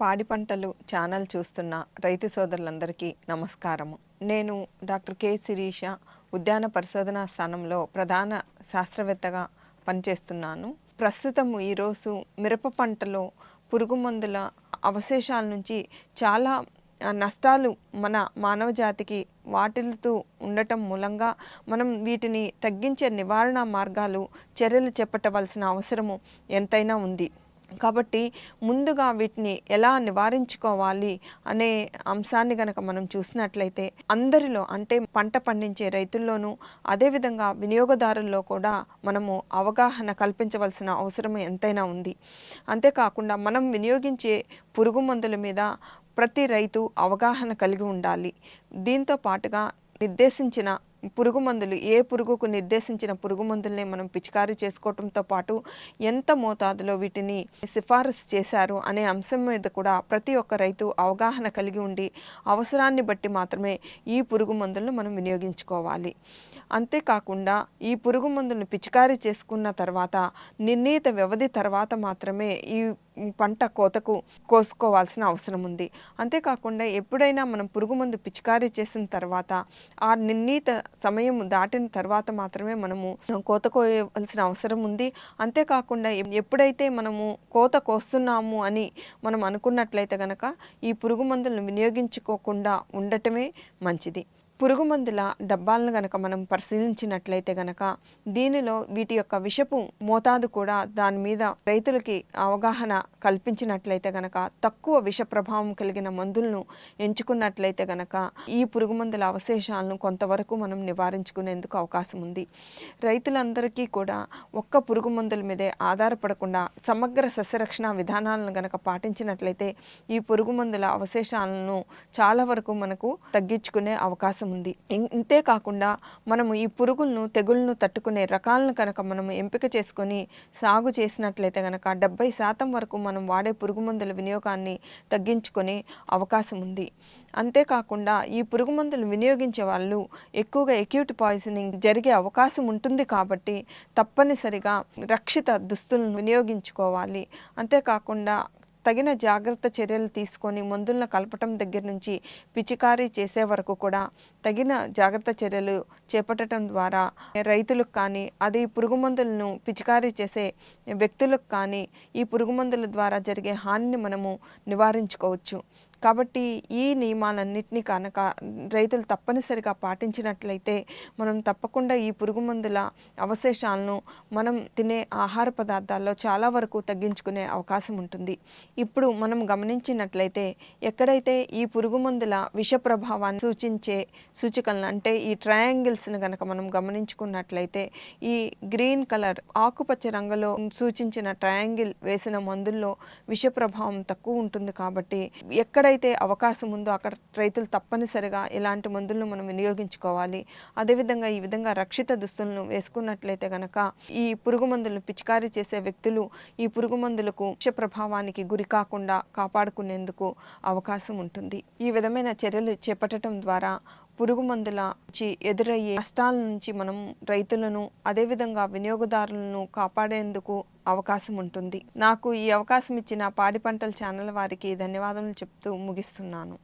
పాడి పంటలు ఛానల్ చూస్తున్న రైతు సోదరులందరికీ నమస్కారము. నేను డాక్టర్ కె శిరీష ఉద్యాన పరిశోధనా స్థానంలో ప్రధాన శాస్త్రవేత్తగా పనిచేస్తున్నాను. ప్రస్తుతం ఈరోజు మిరప పంటలో పురుగు మందుల అవశేషాల నుంచి చాలా నష్టాలు మన మానవ జాతికి వాటిల్లుతూ ఉండటం మూలంగా మనం వీటిని తగ్గించే నివారణ మార్గాలు చర్యలు చేపట్టవలసిన అవసరము ఎంతైనా ఉంది. కాబట్టి ముందుగా వీటిని ఎలా నివారించుకోవాలి అనే అంశాన్ని గనక మనం చూసినట్లయితే అందరిలో అంటే పంట పండించే రైతుల్లోనూ అదేవిధంగా వినియోగదారుల్లో కూడా మనము అవగాహన కల్పించవలసిన అవసరం ఎంతైనా ఉంది. అంతేకాకుండా మనం వినియోగించే పురుగు మందుల మీద ప్రతి రైతు అవగాహన కలిగి ఉండాలి. దీంతో పాటుగా నిర్దేశించిన పురుగు మందులు ఏ పురుగుకు నిర్దేశించిన పురుగు మందుల్ని మనం పిచికారీ చేసుకోవటంతో పాటు ఎంత మోతాదులో వీటిని సిఫారసు చేశారు అనే అంశం మీద కూడా ప్రతి ఒక్క రైతు అవగాహన కలిగి ఉండి అవసరాన్ని బట్టి మాత్రమే ఈ పురుగు మందులను మనం వినియోగించుకోవాలి. అంతేకాకుండా ఈ పురుగు మందులను పిచికారీ చేసుకున్న తర్వాత నిర్ణీత వ్యవధి తర్వాత మాత్రమే ఈ పంట కోతకు కోసుకోవాల్సిన అవసరం ఉంది. అంతేకాకుండా ఎప్పుడైనా మనం పురుగు మందు పిచికారీ చేసిన తర్వాత ఆ నిర్ణీత సమయం దాటిన తర్వాత మాత్రమే మనము కోత కోయవలసిన అవసరం ఉంది. అంతేకాకుండా ఎప్పుడైతే మనము కోత కోస్తున్నాము అని మనం అనుకున్నట్లయితే గనక ఈ పురుగు మందులను వినియోగించుకోకుండా ఉండటమే మంచిది. పురుగు మందుల డబ్బాలను గనక మనం పరిశీలించినట్లయితే గనక దీనిలో వీటి యొక్క విషపు మోతాదు కూడా దాని మీద రైతులకి అవగాహన కల్పించినట్లయితే గనక తక్కువ విష ప్రభావం కలిగిన మందులను ఎంచుకున్నట్లయితే గనక ఈ పురుగు మందుల అవశేషాలను కొంతవరకు మనం నివారించుకునేందుకు అవకాశం ఉంది. రైతులందరికీ కూడా ఒక్క పురుగు మందుల మీదే ఆధారపడకుండా సమగ్ర సస్యరక్షణ విధానాలను గనక పాటించినట్లయితే ఈ పురుగు మందుల అవశేషాలను చాలా వరకు మనకు తగ్గించుకునే అవకాశం ఉంది. ఇంతే కాకుండా మనము ఈ పురుగులను తెగుళ్ళను తట్టుకునే రకాలను కనుక మనం ఎంపిక చేసుకొని సాగు చేసినట్లయితే కనుక డెబ్బై శాతం వరకు మనం వాడే పురుగు మందుల వినియోగాన్ని తగ్గించుకునే అవకాశం ఉంది. అంతేకాకుండా ఈ పురుగు మందులు వినియోగించే వాళ్ళు ఎక్కువగా ఎక్యూట్ పాయిజనింగ్ జరిగే అవకాశం ఉంటుంది కాబట్టి తప్పనిసరిగా రక్షిత దుస్తులను వినియోగించుకోవాలి. అంతేకాకుండా తగిన జాగ్రత్త చర్యలు తీసుకొని మందులను కలపటం దగ్గర నుంచి పిచికారీ చేసే వరకు కూడా తగిన జాగ్రత్త చర్యలు చేపట్టడం ద్వారా రైతులకు కానీ అది పురుగు మందులను పిచికారీ చేసే వ్యక్తులకు కానీ ఈ పురుగు మందుల ద్వారా జరిగే హానిని మనము నివారించుకోవచ్చు. కాబట్టి ఈ నియమాలన్నింటినీ కనుక రైతులు తప్పనిసరిగా పాటించినట్లయితే మనం తప్పకుండా ఈ పురుగు మందుల అవశేషాలను మనం తినే ఆహార పదార్థాల్లో చాలా వరకు తగ్గించుకునే అవకాశం ఉంటుంది. ఇప్పుడు మనం గమనించినట్లయితే ఎక్కడైతే ఈ పురుగు మందుల విష ప్రభావాన్ని సూచించే సూచికలను అంటే ఈ ట్రయాంగిల్స్ని కనుక మనం గమనించుకున్నట్లయితే ఈ గ్రీన్ కలర్ ఆకుపచ్చ రంగులో సూచించిన ట్రయాంగిల్ వేసిన మందుల్లో విష ప్రభావం తక్కువ ఉంటుంది కాబట్టి ఎక్కడ ఎక్కడైతే అవకాశం ఉందో అక్కడ రైతులు తప్పనిసరిగా ఇలాంటి మందులను మనం వినియోగించుకోవాలి. అదేవిధంగా ఈ విధంగా రక్షిత దుస్తులను వేసుకున్నట్లయితే గనక ఈ పురుగు మందులను పిచికారీ చేసే వ్యక్తులు ఈ పురుగు మందులకు ప్రభావానికి గురి కాకుండా కాపాడుకునేందుకు అవకాశం ఉంటుంది. ఈ విధమైన చర్యలు చేపట్టడం ద్వారా పురుగు మందుల నుంచి ఎదురయ్యే నష్టాల నుంచి మనం రైతులను అదేవిధంగా వినియోగదారులను కాపాడేందుకు అవకాశం ఉంటుంది. నాకు ఈ అవకాశం ఇచ్చిన పాడి పంటల ఛానల్ వారికి ధన్యవాదాలు చెప్తూ ముగిస్తున్నాను.